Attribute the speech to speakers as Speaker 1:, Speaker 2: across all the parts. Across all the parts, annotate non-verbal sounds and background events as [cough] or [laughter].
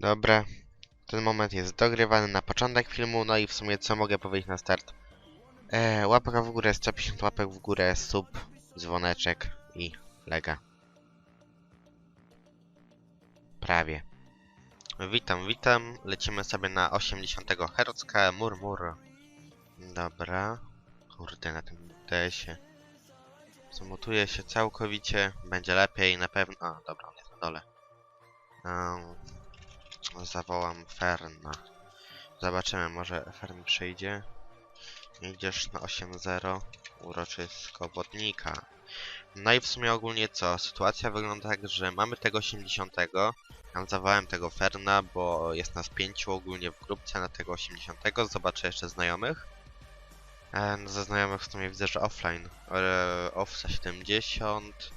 Speaker 1: Dobra. Ten moment jest dogrywany na początek filmu, no i w sumie co mogę powiedzieć na start? E, łapka w górę, 150 łapek w górę, sub, dzwoneczek i lega. Prawie. Witam, witam. Lecimy sobie na 80 Hz, mur, mur. Dobra. Kurde, na tym DS-ie. Zamutuje się całkowicie. Będzie lepiej na pewno. A, dobra, on jest na dole. Um, zawołam Ferna. Zobaczymy, może Fern przyjdzie. Idziesz na 8-0. Uroczysko wodnika. No i w sumie ogólnie co? Sytuacja wygląda tak, że mamy tego 80. Tam zawołałem tego Ferna, bo jest nas pięciu ogólnie w grupce na tego 80. Zobaczę jeszcze znajomych. E, no ze znajomych w sumie widzę, że offline. E, Offsa 70.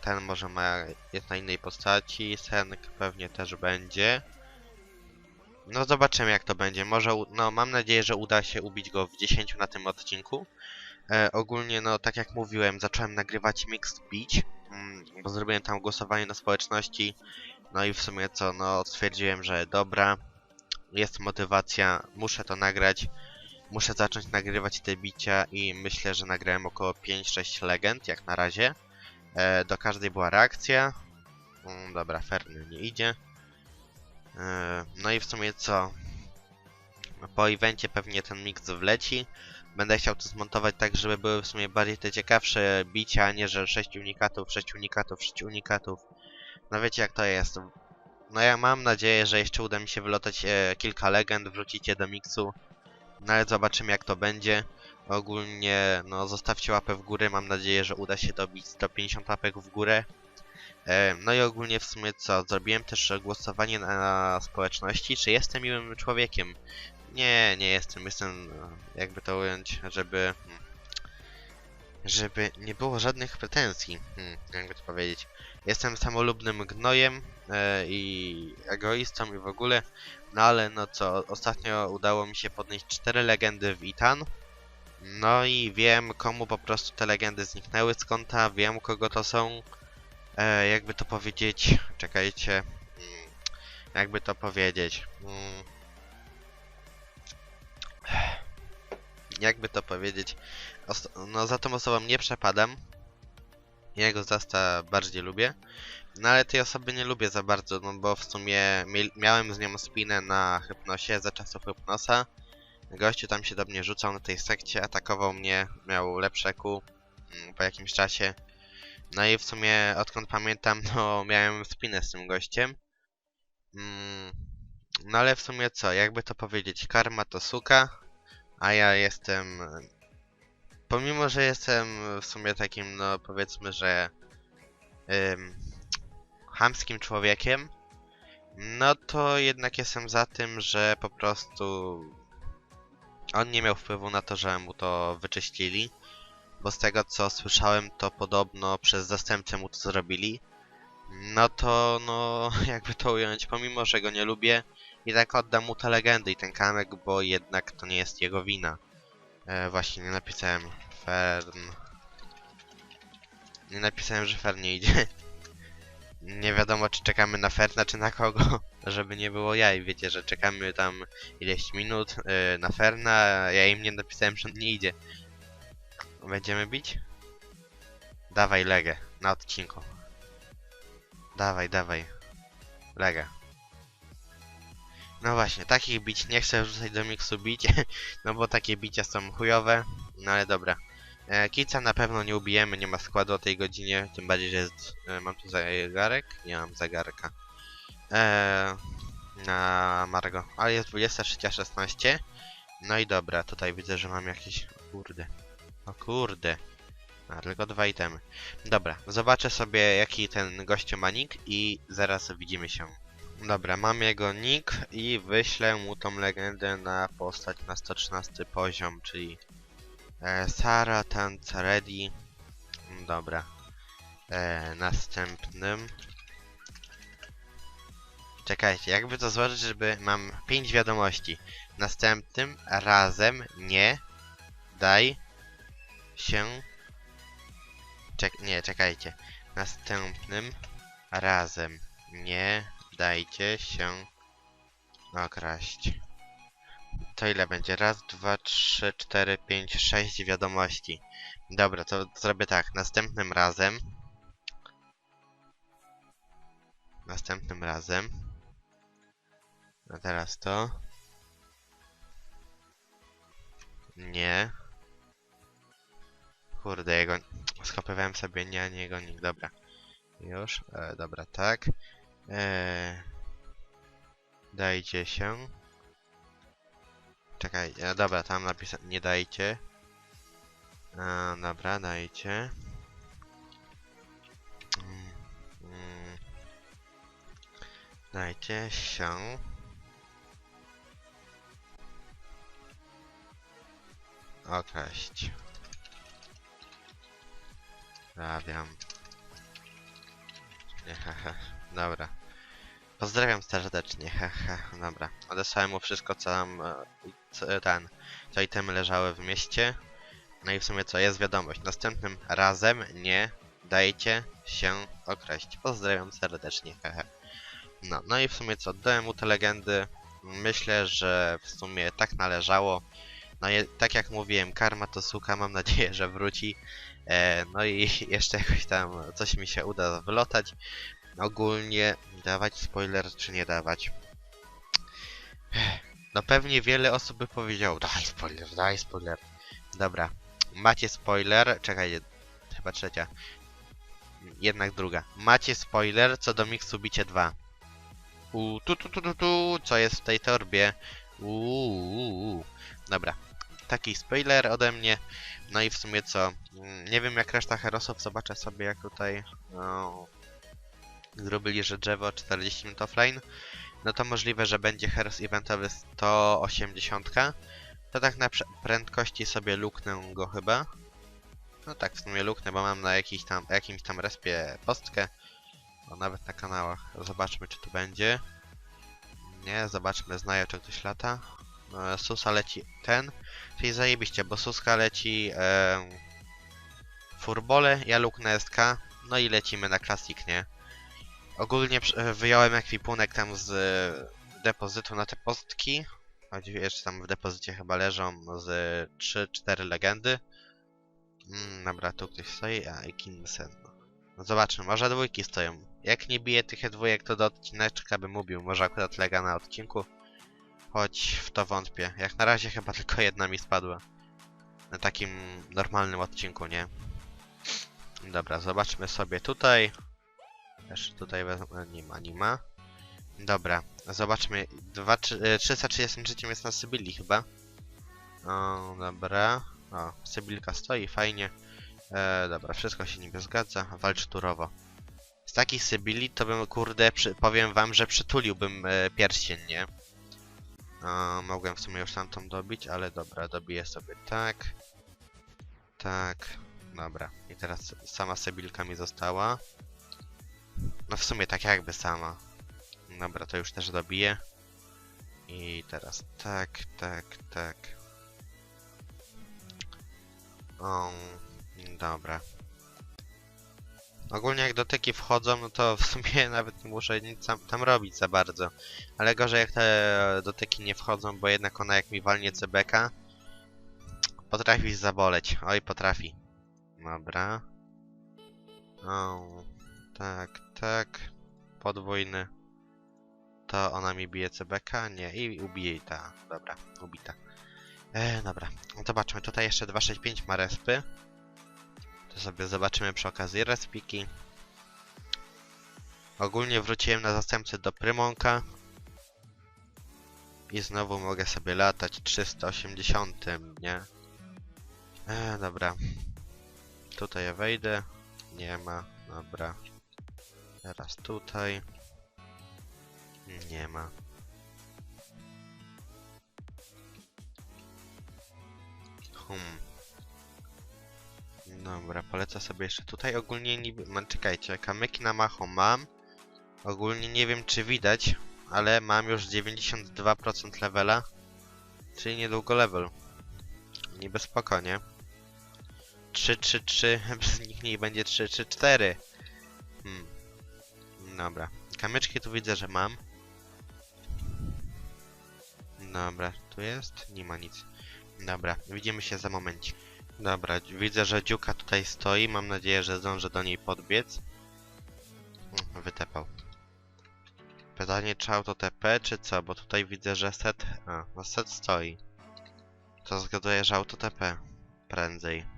Speaker 1: Ten może ma jest na innej postaci. Senk pewnie też będzie. No zobaczymy jak to będzie. Może, no mam nadzieję, że uda się ubić go w 10 na tym odcinku. E, ogólnie, no tak jak mówiłem, zacząłem nagrywać Mixed Beach, mm, bo zrobiłem tam głosowanie na społeczności. No i w sumie co, no stwierdziłem, że dobra, jest motywacja, muszę to nagrać. Muszę zacząć nagrywać te bicia i myślę, że nagrałem około 5-6 legend jak na razie. E, do każdej była reakcja. Mm, dobra, Ferny nie idzie. E, no i w sumie co? Po evencie pewnie ten mix wleci. Będę chciał to zmontować tak, żeby były w sumie bardziej te ciekawsze bicia, a nie że 6 unikatów, 6 unikatów, 6 unikatów. No wiecie jak to jest. No ja mam nadzieję, że jeszcze uda mi się wylotać e, kilka legend, wrzucić je do miksu. No ale zobaczymy jak to będzie. Ogólnie, no zostawcie łapę w górę, mam nadzieję, że uda się dobić 150 łapek w górę. E, no i ogólnie w sumie co, zrobiłem też głosowanie na, społeczności, czy jestem miłym człowiekiem. Nie, nie jestem, jestem, e, jakby to ująć, żeby... hmm, Żeby nie było żadnych pretensji, hmm, jakby to powiedzieć. Jestem samolubnym gnojem e, i egoistą i w ogóle, no ale no co, ostatnio udało mi się podnieść cztery legendy w Itan. No i wiem komu po prostu te legendy zniknęły z konta, wiem kogo to są. E, jakby to powiedzieć, czekajcie, mm, jakby to powiedzieć. Mm, jakby to powiedzieć, no za tą osobą nie przepadam. Jego zasta bardziej lubię. No ale tej osoby nie lubię za bardzo, no bo w sumie mie- miałem z nią spinę na hypnosie za czasów hypnosa. Gościu tam się do mnie rzucał na tej sekcie, atakował mnie, miał lepsze Q mm, po jakimś czasie. No i w sumie odkąd pamiętam, [laughs] no miałem spinę z tym gościem. Mm, no ale w sumie co, jakby to powiedzieć, karma to suka, a ja jestem... Pomimo, że jestem w sumie takim, no powiedzmy, że... Ym, chamskim człowiekiem, no to jednak jestem za tym, że po prostu on nie miał wpływu na to, że mu to wyczyścili, bo z tego co słyszałem, to podobno przez zastępcę mu to zrobili. No to, no, [laughs] jakby to ująć, pomimo, że go nie lubię, i tak oddam mu te legendy i ten kamek, bo jednak to nie jest jego wina. E, właśnie, nie napisałem Fern. Nie napisałem, że Fern nie idzie. [laughs] nie wiadomo, czy czekamy na Ferna, czy na kogo, [laughs] żeby nie było ja i wiecie, że czekamy tam ileś minut yy, na Ferna, ja im nie napisałem, że on nie idzie. Będziemy bić? Dawaj legę, na odcinku. Dawaj, dawaj. Lega. No właśnie, takich bić nie chcę wrzucać do miksu bić, [laughs] no bo takie bicia są chujowe, no ale dobra. E, Kica na pewno nie ubijemy, nie ma składu o tej godzinie, tym bardziej, że jest... E, mam tu zegarek? Nie mam zegarka. E, na Margo, ale jest 23.16. No i dobra, tutaj widzę, że mam jakieś... O kurde. O kurde. A, tylko dwa itemy. Dobra, zobaczę sobie jaki ten gościu ma nick i zaraz widzimy się. Dobra, mam jego nick i wyślę mu tą legendę na postać na 113 poziom, czyli e, Sara Tancaredi. Dobra. E, następnym. Czekajcie, jakby to złożyć, żeby mam 5 wiadomości. Następnym razem nie daj się. Czek nie, czekajcie. Następnym razem Nie dajcie się okraść. To ile będzie? Raz, dwa, trzy, cztery, pięć, sześć wiadomości. Dobra, to zrobię tak. Następnym razem. Następnym razem. A teraz to. Nie. Kurde, jego... Skopywałem sobie nie, a nie jego. Dobra. Już. E, dobra, tak. E, dajcie się. Czekaj, e, dobra, tam napisałem, nie dajcie. E, dobra, dajcie. Dajcie się. Sprawiam. Nie, haha. Dobra. Pozdrawiam serdecznie, haha. Dobra. Odesłałem mu wszystko, co tam, e, co, ten, co itemy leżały w mieście. No i w sumie co, jest wiadomość. Następnym razem nie dajcie się okraść. Pozdrawiam serdecznie, haha. No, no i w sumie co, oddałem mu te legendy. Myślę, że w sumie tak należało. No i tak jak mówiłem, karma to suka, mam nadzieję, że wróci. E, no i [laughs] jeszcze jakoś tam coś mi się uda wylotać. Ogólnie dawać spoiler czy nie dawać. No pewnie wiele osób by powiedziało, daj spoiler, daj spoiler. Dobra, macie spoiler, czekaj, chyba trzecia. Jednak druga. Macie spoiler co do Mixu Bicie 2. U tu tu tu tu tu, co jest w tej torbie? Uuu, dobra. Taki spoiler ode mnie. No i w sumie co? Mm, Nie wiem jak reszta herosów, zobaczę sobie jak tutaj no, zrobili, że drzewo 40 minut offline. No to możliwe, że będzie heros eventowy 180. To tak na prędkości sobie luknę go chyba. No tak, w sumie luknę, bo mam na jakiś tam, jakimś tam respie postkę. O, nawet na kanałach. Zobaczmy, czy tu będzie. Nie, zobaczmy, znaję, czy ktoś lata. E, Susa leci ten. Czyli zajebiście, bo Suska leci e, furbole, ja luknę SK. No i lecimy na klasik, nie? Ogólnie e, wyjąłem ekwipunek tam z e, depozytu na te postki. Jeszcze tam w depozycie chyba leżą z 3-4 legendy. Mm, dobra, tu ktoś stoi, a i Kinsen. No zobaczmy, może dwójki stoją. Jak nie bije tych dwójek, to do odcineczka bym ubił. Może akurat lega na odcinku. Choć w to wątpię. Jak na razie chyba [laughs] tylko jedna mi spadła. Na takim normalnym odcinku, nie? Dobra, zobaczmy sobie tutaj. Jeszcze tutaj ma, nie ma. Dobra, zobaczmy. Dwa, trzy- e, 333 jest na Sybilii chyba. O, dobra. O, Sybilka stoi, fajnie. E, dobra, wszystko się niby zgadza. Walcz turowo. Z takich Sybilii to bym, kurde, przy, powiem wam, że przytuliłbym e, pierścień, nie? Mogłem w sumie już tamtą dobić, ale dobra, dobiję sobie tak. Tak. Dobra. I teraz sama Sybilka mi została. No w sumie tak jakby sama. Dobra, to już też dobiję. I teraz tak, tak, tak. O, dobra. Ogólnie jak dotyki wchodzą, no to w sumie [laughs] nawet nie muszę nic tam, robić za bardzo. Ale gorzej jak te dotyki nie wchodzą, bo jednak ona jak mi walnie CBK, potrafi zaboleć. Oj, potrafi. Dobra. O, tak, tak. Podwójny. To ona mi bije CBK? Nie. I ubije ta. Dobra, ubita. E, dobra. No Zobaczmy. Tutaj jeszcze 265 ma respy. To sobie zobaczymy przy okazji respiki. Ogólnie wróciłem na zastępcę do Prymonka. I znowu mogę sobie latać 380, nie? E, dobra. Tutaj ja wejdę. Nie ma. Dobra. Teraz tutaj. Nie ma. Hmm. Dobra, polecę sobie jeszcze tutaj. Ogólnie niby... ma- Czekajcie, kamyki na macho mam. Ogólnie nie wiem czy widać, ale mam już 92% levela. Czyli niedługo level. Niby spokojnie. 3, 3, 3, bez nich nie będzie 3, 3, 4. Dobra. Kamyczki tu widzę, że mam. Dobra, tu jest? Nie ma nic. Dobra, widzimy się za momencik. Dobra, widzę, że dziuka tutaj stoi. Mam nadzieję, że zdążę do niej podbiec. Wytepał. Pytanie, czy auto TP, czy co? Bo tutaj widzę, że set... A, no set stoi. To zgaduję, że auto TP. Prędzej.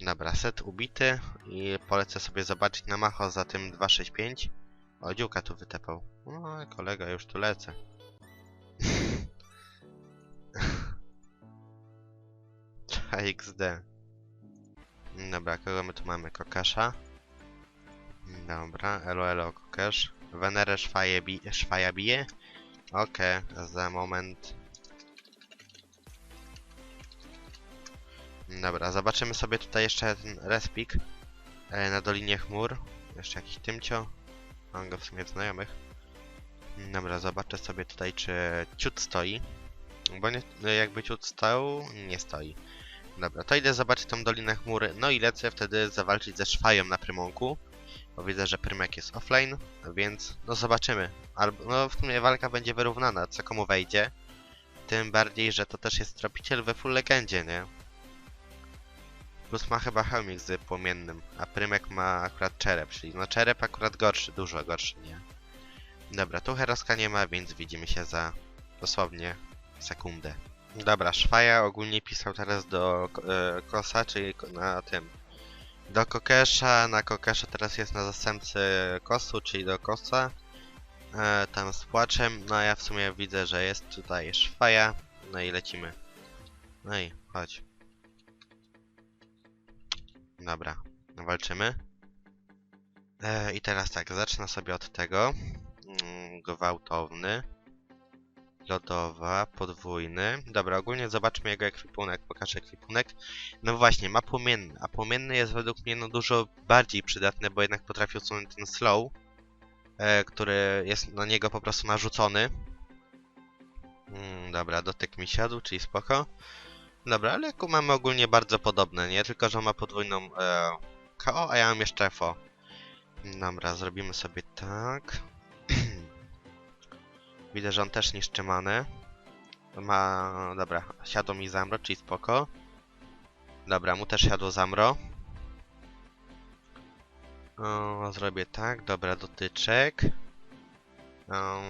Speaker 1: Dobra, set ubity i polecę sobie zobaczyć na macho za tym 265. O, dziuka tu wytepał. No, kolega, już tu lecę. [laughs] XD. Dobra, kogo my tu mamy? Kokasza. Dobra, elo elo kokasz. Wenerę szwaje bi szwaja bije? Okej, za moment. Dobra, zobaczymy sobie tutaj jeszcze ten respik e, na Dolinie Chmur. Jeszcze jakiś tymcio. Mam go w sumie w znajomych. Dobra, zobaczę sobie tutaj, czy ciut stoi. Bo nie, no jakby ciut stał, nie stoi. Dobra, to idę zobaczyć tą Dolinę Chmury. No i lecę wtedy zawalczyć ze Szwają na Prymonku. Bo widzę, że Prymek jest offline, więc no zobaczymy. Albo, no w sumie walka będzie wyrównana, co komu wejdzie. Tym bardziej, że to też jest tropiciel we full legendzie, nie? Plus ma chyba hełmik z płomiennym, a Prymek ma akurat czerep, czyli no czerep akurat gorszy, dużo gorszy, nie? Dobra, tu Heroska nie ma, więc widzimy się za dosłownie sekundę. Dobra, Szwaja ogólnie pisał teraz do e, Kosa, czyli na tym. Do Kokesza, na Kokesza teraz jest na zastępcy Kosu, czyli do Kosa. E, tam z płaczem, no a ja w sumie widzę, że jest tutaj Szwaja. No i lecimy. No i chodź. Dobra, walczymy. E, I teraz tak, zacznę sobie od tego. Mm, gwałtowny. Lodowa, podwójny. Dobra, ogólnie zobaczmy jego ekwipunek, pokażę ekwipunek. No właśnie, ma płomienny, a płomienny jest według mnie no dużo bardziej przydatny, bo jednak potrafi usunąć ten slow, e, który jest na niego po prostu narzucony. Mm, dobra, dotyk mi siadł, czyli spoko. Dobra, ale mamy ogólnie bardzo podobne, nie? Tylko, że ma podwójną e, KO, a ja mam jeszcze FO. Dobra, zrobimy sobie tak. [clears throat] Widzę, że on też niszczy manę. Ma... Dobra, siadło mi Zamro, czyli spoko. Dobra, mu też siadło Zamro. O, zrobię tak, dobra, dotyczek. O,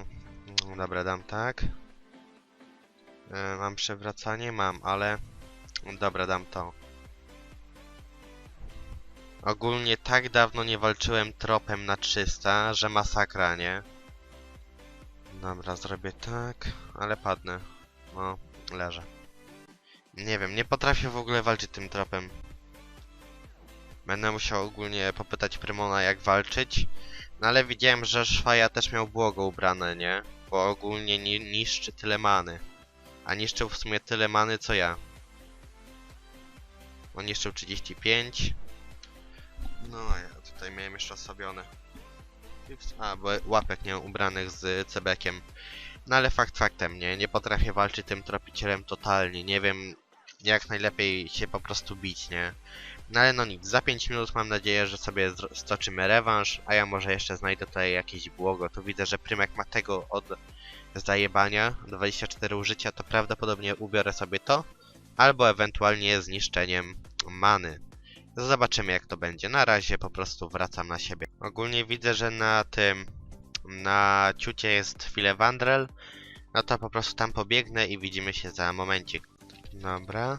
Speaker 1: dobra, dam tak. E, mam przewracanie? Mam, ale... Dobra, dam to. Ogólnie tak dawno nie walczyłem tropem na 300, że masakra, nie? Dobra, zrobię tak, ale padnę. No, leżę. Nie wiem, nie potrafię w ogóle walczyć tym tropem. Będę musiał ogólnie popytać Prymona jak walczyć. No ale widziałem, że Szwaja też miał błogo ubrane, nie? Bo ogólnie ni niszczy tyle many. A niszczył w sumie tyle many co ja. On niszczył 35. No, ja tutaj miałem jeszcze osłabione. A, bo łapek nie ubranych z cebekiem. No ale fakt faktem, nie? Nie potrafię walczyć tym tropicielem totalnie. Nie wiem jak najlepiej się po prostu bić, nie? No ale no nic, za 5 minut mam nadzieję, że sobie stoczymy rewanż, a ja może jeszcze znajdę tutaj jakieś błogo. Tu widzę, że Prymek ma tego od zajebania, 24 użycia, to prawdopodobnie ubiorę sobie to, albo ewentualnie zniszczeniem many. Zobaczymy jak to będzie. Na razie po prostu wracam na siebie. Ogólnie widzę, że na tym, na ciucie jest file Wandrel. No to po prostu tam pobiegnę i widzimy się za momencik. Dobra.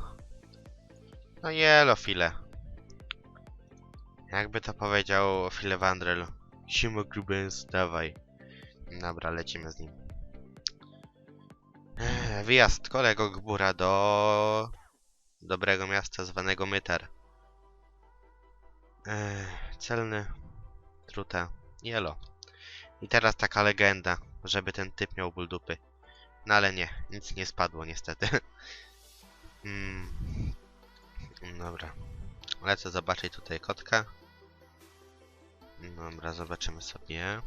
Speaker 1: No jelo file. Jakby to powiedział Wandrel. Siema Grubens, dawaj. Dobra, lecimy z nim. Ech, Wyjazd kolego Gbura do dobrego miasta zwanego Myter. Ech, celny truta. Jelo. I teraz taka legenda, żeby ten typ miał ból dupy. No ale nie, nic nie spadło niestety. [laughs] mm. Dobra. Lecę zobaczyć tutaj kotka. Dobra, zobaczymy sobie.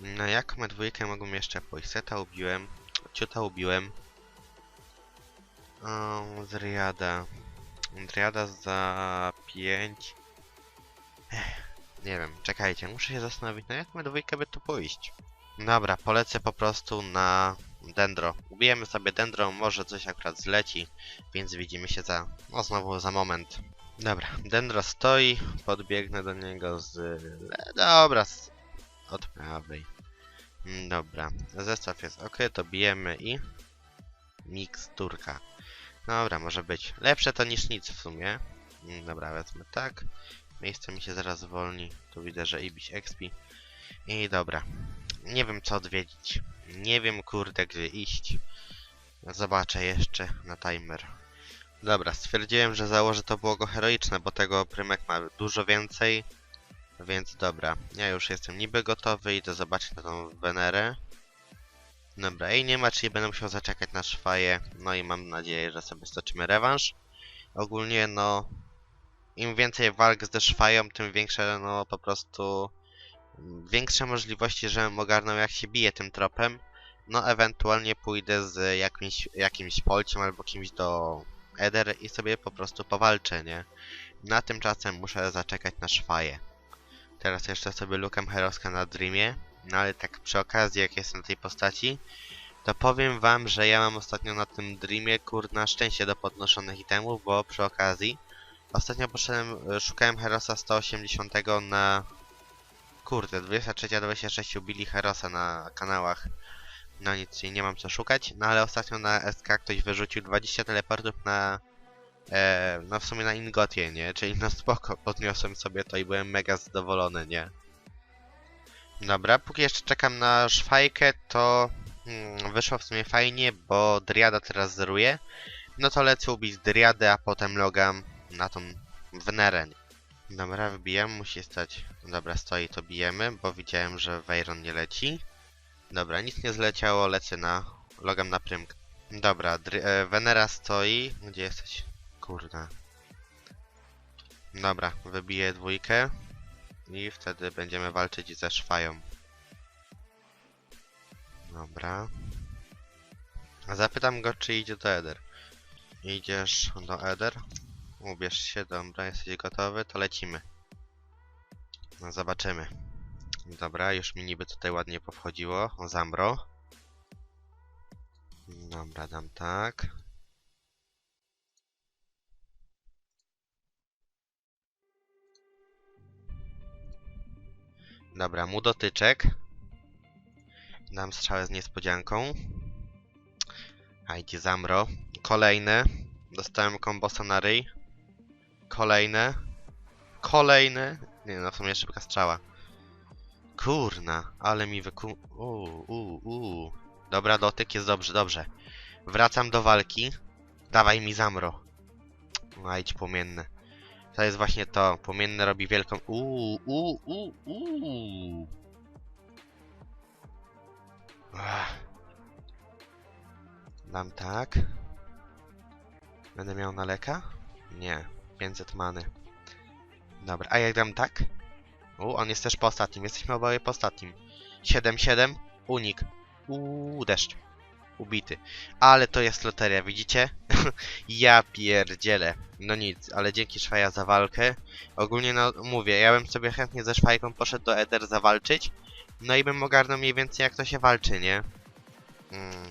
Speaker 1: No jaką dwójkę mogłem jeszcze pójść? Seta ubiłem. Ciuta ubiłem. O, Zriada. Driada za 5. Nie wiem, czekajcie, muszę się zastanowić, na jaką dwójkę by tu pójść. Dobra, polecę po prostu na Dendro. Ubijemy sobie Dendro, może coś akurat zleci, więc widzimy się za, no znowu za moment. Dobra, Dendro stoi, podbiegnę do niego z... Dobra, z... od prawej. Mm, Dobra, zestaw jest ok, to bijemy i... Miksturka. Dobra, może być. Lepsze to niż nic w sumie. Mm, Dobra, wezmę tak. Miejsce mi się zaraz zwolni. Tu widzę, że Ibiś expi. I dobra. Nie wiem co odwiedzić. Nie wiem kurde gdzie iść. Zobaczę jeszcze na timer. Dobra, stwierdziłem, że założę to błogo heroiczne, bo tego prymek ma dużo więcej. Więc dobra, ja już jestem niby gotowy, idę zobaczyć na tą Wenerę. Dobra, i nie ma, czyli będę musiał zaczekać na szwaję. No i mam nadzieję, że sobie stoczymy rewanż. Ogólnie, no, im więcej walk z szwają, tym większe, no, po prostu większe możliwości, żebym ogarnął jak się bije tym tropem. No, ewentualnie pójdę z jakimś, jakimś polciem albo kimś do Eder i sobie po prostu powalczę, nie? Na tymczasem muszę zaczekać na szwaję. Teraz jeszcze sobie lukam Heroska na Dreamie. No ale tak przy okazji, jak jestem tej postaci, to powiem wam, że ja mam ostatnio na tym Dreamie, kurna, szczęście do podnoszonych itemów, bo przy okazji ostatnio poszedłem, e, szukałem Herosa 180 na... Kurde, 23-26 ubili Herosa na kanałach. No nic, czyli nie mam co szukać, no ale ostatnio na SK ktoś wyrzucił 20 teleportów na... E, no w sumie na Ingotie, nie? Czyli no spoko, podniosłem sobie to i byłem mega zadowolony, nie? Dobra, póki jeszcze czekam na szwajkę, to mm, wyszło w sumie fajnie, bo Driada teraz zeruje. No to lecę ubić Driadę, a potem logam na tą Wenerę. Dobra, wybijam, musi stać... Dobra, stoi, to bijemy, bo widziałem, że Veyron nie leci. Dobra, nic nie zleciało, lecę na... logam na Prymk. Dobra, e, Venera stoi. Gdzie jesteś? Kurde. Dobra, wybiję dwójkę. I wtedy będziemy walczyć ze szwają. Dobra. Zapytam go, czy idzie do Eder. Idziesz do Eder? Ubierz się, dobra, jesteś gotowy, to lecimy. No zobaczymy. Dobra, już mi niby tutaj ładnie powchodziło. Zambro. Dobra, dam tak. Dobra, mu dotyczek. Dam strzałę z niespodzianką. A idzie Zamro. Kolejne. Dostałem kombosa na ryj. Kolejne. Kolejne. Nie no, w sumie szybka strzała. Kurna, ale mi wyku... Uuu, uuu, uuu. Dobra, dotyk jest dobrze, dobrze. Wracam do walki. Dawaj mi Zamro. A idź płomienne. To jest właśnie to. Płomienne robi wielką... Uuu, uuu, uuu, uuu. Dam tak. Będę miał na leka? Nie. 500 many. Dobra, a jak dam tak? U, on jest też po ostatnim. Jesteśmy oboje po ostatnim. 7-7. Unik. Uuu, deszcz. Ubity. Ale to jest loteria, widzicie? [laughs] ja pierdzielę. No nic, ale dzięki Szwaja za walkę. Ogólnie no mówię, ja bym sobie chętnie ze Szwajką poszedł do Eder zawalczyć. No i bym ogarnął mniej więcej jak to się walczy, nie? Mm.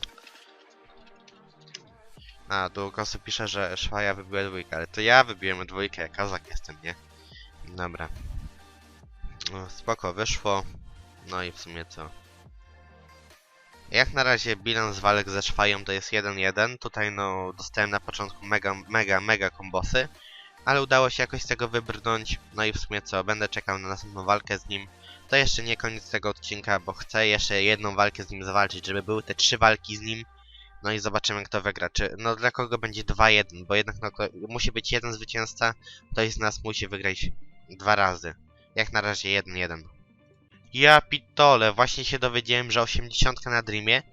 Speaker 1: A, Długosu pisze, że Szwaja wybiła dwójkę, ale to ja wybiłem dwójkę, jak kozak jestem, nie? Dobra. No, spoko, wyszło. No i w sumie co? Jak na razie bilans walk ze Szwają to jest 1-1. Tutaj no dostałem na początku mega, mega, mega kombosy. Ale udało się jakoś z tego wybrnąć. No i w sumie co, będę czekał na następną walkę z nim. To jeszcze nie koniec tego odcinka, bo chcę jeszcze jedną walkę z nim zawalczyć, żeby były te trzy walki z nim. No i zobaczymy kto wygra. Czy, no dla kogo będzie 2-1, bo jednak no, musi być jeden zwycięzca. Ktoś z nas musi wygrać dwa razy. Jak na razie 1-1. Ja pitole, właśnie się dowiedziałem, że 80 na Dreamie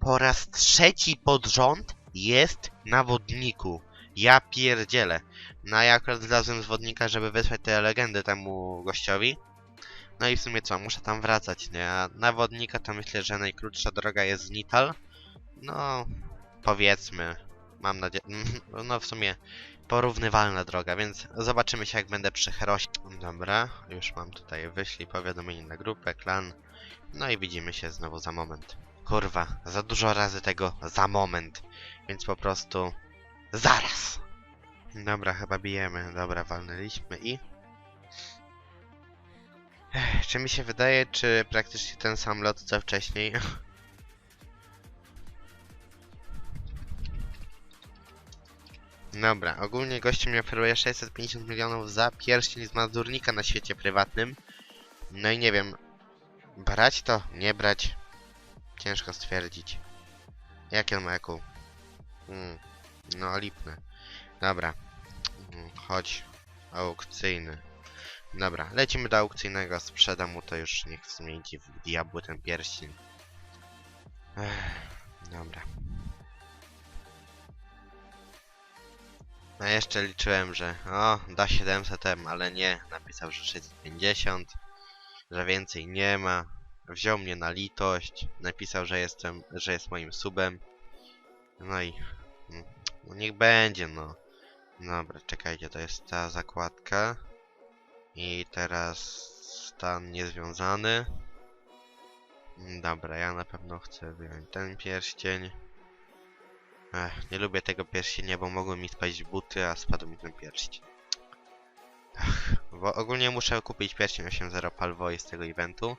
Speaker 1: po raz trzeci pod rząd jest na wodniku. Ja pierdzielę. No ja akurat zlazłem z wodnika, żeby wysłać te legendy temu gościowi. No i w sumie co, muszę tam wracać, nie? A na wodnika to myślę, że najkrótsza droga jest z Nital. No, powiedzmy. Mam nadzieję, [laughs] no w sumie porównywalna droga, więc zobaczymy się jak będę przy Herosie. Dobra, już mam tutaj wyślij powiadomienie na grupę, klan, no i widzimy się znowu za moment. Kurwa, za dużo razy tego za moment, więc po prostu zaraz. Dobra, chyba bijemy, dobra, walnęliśmy i... Ech, czy mi się wydaje, czy praktycznie ten sam lot co wcześniej? [laughs] Dobra, ogólnie gościu mi oferuje 650 milionów za pierścień z Mazurnika na świecie prywatnym. No i nie wiem, brać to, nie brać, ciężko stwierdzić. Jakie on ma jaką? Hmm, no lipne. Dobra, Mm, chodź, aukcyjny. Dobra, lecimy do aukcyjnego, sprzedam mu to już, niech idzie w diabły ten pierścień. Ech, dobra. A jeszcze liczyłem, że o, da 700M, ale nie. Napisał, że 650, że więcej nie ma. Wziął mnie na litość, napisał, że jestem, że jest moim subem. No i mm, no niech będzie, no. Dobra, czekajcie, to jest ta zakładka. I teraz stan niezwiązany. Dobra, ja na pewno chcę wyjąć ten pierścień. Ech, nie lubię tego pierścienia, bo mogły mi spaść buty, a spadł mi ten pierścień. Bo ogólnie muszę kupić pierścień 8.0 Palvoi z tego eventu.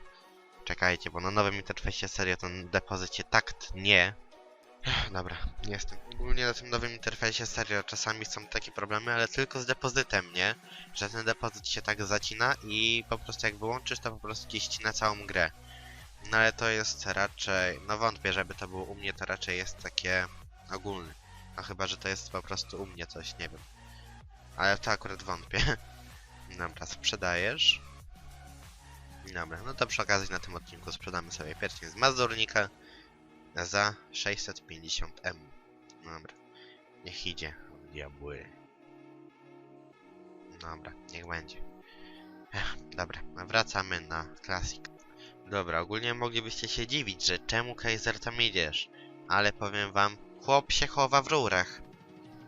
Speaker 1: Czekajcie, bo na nowym interfejsie serio ten depozyt się tak tnie. Ech, Dobra, jestem. Ogólnie na tym nowym interfejsie serio czasami są takie problemy, ale tylko z depozytem, nie? Że ten depozyt się tak zacina i po prostu jak wyłączysz, to po prostu ci ścina całą grę. No ale to jest raczej, no wątpię, żeby to było u mnie, to raczej jest takie ogólny. No chyba, że to jest po prostu u mnie coś, nie wiem. Ale w to akurat wątpię. [laughs] Dobra, sprzedajesz. Dobra, no to przy okazji na tym odcinku sprzedamy sobie pierścień z Mazurnika za 650M. Dobra, niech idzie, diabły. Dobra, niech będzie. Ech, dobra, wracamy na klasik. Dobra, ogólnie moglibyście się dziwić, że czemu Kaiser tam idziesz. Ale powiem wam, chłop się chowa w rurach.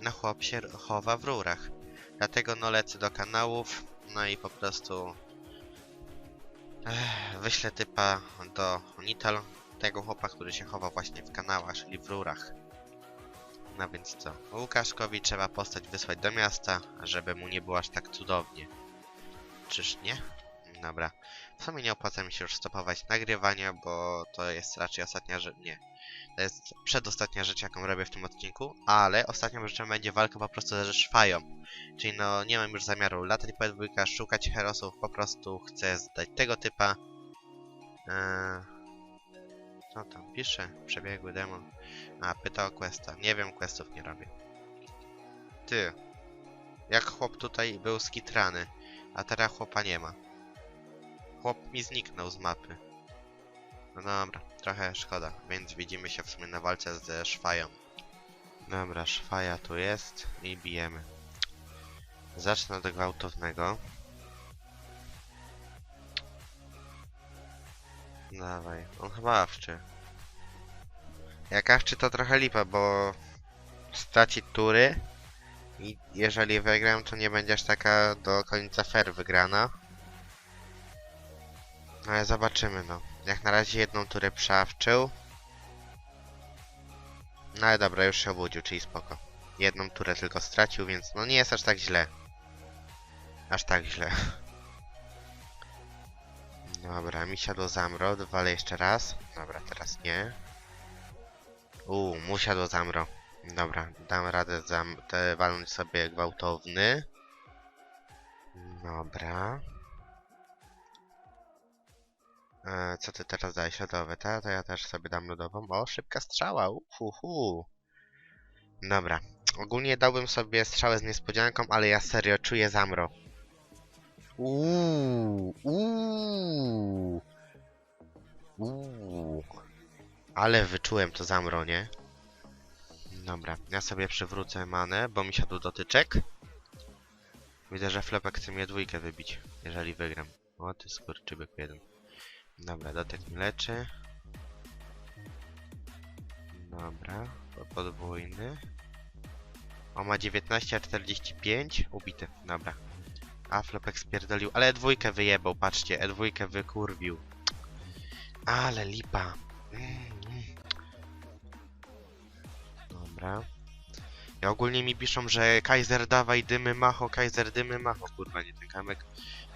Speaker 1: No chłop się chowa w rurach. Dlatego no lecę do kanałów, no i po prostu Ech, wyślę typa do Nital, tego chłopa, który się chowa właśnie w kanałach, czyli w rurach. No więc co, Łukaszkowi trzeba postać wysłać do miasta, żeby mu nie było aż tak cudownie. Czyż nie? Dobra. W sumie nie opłaca mi się już stopować nagrywania, bo to jest raczej ostatnia rzecz. Nie. To jest przedostatnia rzecz, jaką robię w tym odcinku, ale ostatnią rzeczą będzie walka po prostu ze szwają. Czyli no, nie mam już zamiaru latać po dwójkach, szukać herosów, po prostu chcę zdać tego typa. Eee... Co tam pisze? Przebiegły demon. A, pyta o questa. Nie wiem, questów nie robię. Ty. Jak chłop tutaj był skitrany, a teraz chłopa nie ma. Chłop mi zniknął z mapy. No dobra, trochę szkoda, więc widzimy się w sumie na walce ze szwają. Dobra, szwaja tu jest i bijemy. Zacznę od gwałtownego. Dawaj, on chyba awczy. Jak awczy to trochę lipa, bo straci tury i jeżeli wygram to nie będzie aż taka do końca fair wygrana. No ale zobaczymy no. Jak na razie jedną turę przeawczył. No ale dobra, już się obudził, czyli spoko. Jedną turę tylko stracił, więc no nie jest aż tak źle. Aż tak źle. [laughs] Dobra, mi siadło zamro, walę jeszcze raz. Dobra, teraz nie. Uuu, mu siadło zamro. Dobra, dam radę zam te walnąć sobie gwałtowny. Dobra. E, co ty teraz dałeś? Lodowe, ta? To ja też sobie dam lodową. O, szybka strzała, uhuhu. Dobra. Ogólnie dałbym sobie strzałę z niespodzianką, ale ja serio czuję zamro. Uuu, uuu, uuu. Ale wyczułem to zamro, nie? Dobra, ja sobie przywrócę manę, bo mi siadł dotyczek. Widzę, że Flepek chce mnie dwójkę wybić, jeżeli wygram. O, ty skurczybyk jeden. Dobra, dotek mi leczy. Dobra, podwójny. On ma 19, a 45. Ubity, dobra. A Flopek spierdolił, ale dwójkę wyjebał, patrzcie, e dwójkę wykurwił. Ale lipa. Dobra. I ogólnie mi piszą, że Kaiser dawaj dymy macho, Kaiser dymy macho. Kurwa, nie ten kamek.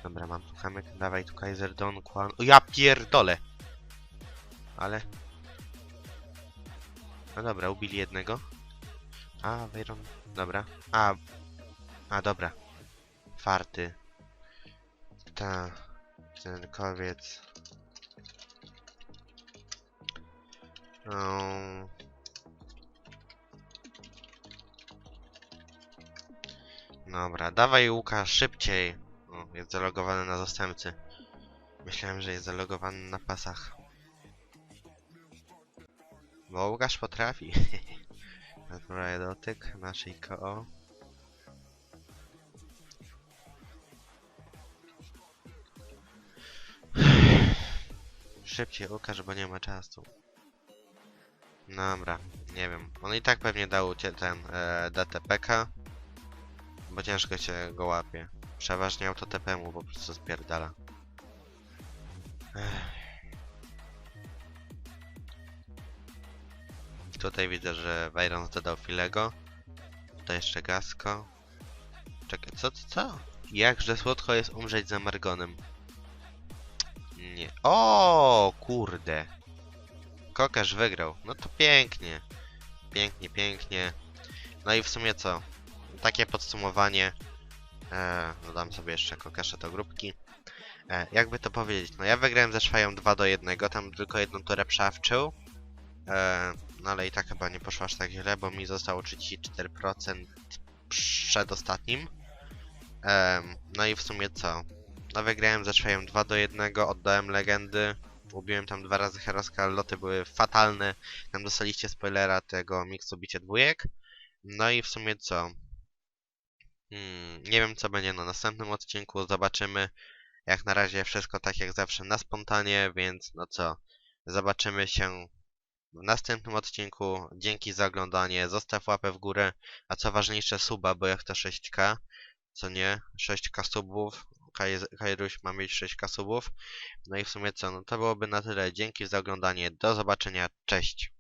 Speaker 1: Dobra, mam tu kamek, dawaj tu Kaiser Don Quan. O ja pierdolę! Ale... No dobra, ubili jednego. A, Wejron... Dobra. A... A, dobra. Farty. Ta... Ten kowiec. Um... Dobra, dawaj Łukasz, szybciej. O, jest zalogowany na zastępcy. Myślałem, że jest zalogowany na pasach. Bo Łukasz potrafi. [laughs] Naturalnie dotyk naszej KO. Szybciej Łukasz, bo nie ma czasu. Dobra, nie wiem. On i tak pewnie dał ten e. Bo ciężko się go łapie. Przeważnie auto TP mu po prostu spierdala. Ech. Tutaj widzę, że Byron dodał Filego. Tutaj jeszcze Gasko. Czekaj, co, co, co? Jakże słodko jest umrzeć za Margonem. Nie. O, kurde. Kokarz wygrał. No to pięknie. Pięknie, pięknie. No i w sumie co? Takie podsumowanie. E, dodam sobie jeszcze kokasza do grupki. E, jakby to powiedzieć? No ja wygrałem ze Szwają 2 do 1, tam tylko jedną turę przawczył. E, no ale i tak chyba nie poszło aż tak źle, bo mi zostało 34% przed ostatnim. E, no i w sumie co? No wygrałem ze Szwają 2 do 1, oddałem legendy. Ubiłem tam dwa razy Heroska, loty były fatalne. Tam dostaliście spoilera tego miksu bicie dwójek. No i w sumie co? Hmm, nie wiem co będzie na następnym odcinku, zobaczymy. Jak na razie wszystko tak jak zawsze na spontanie, więc no co? Zobaczymy się w następnym odcinku. Dzięki za oglądanie, zostaw łapę w górę, a co ważniejsze suba, bo jak to 6k, co nie? 6k subów, Kairuś ma mieć 6k subów. No i w sumie co? No to byłoby na tyle. Dzięki za oglądanie, do zobaczenia, cześć!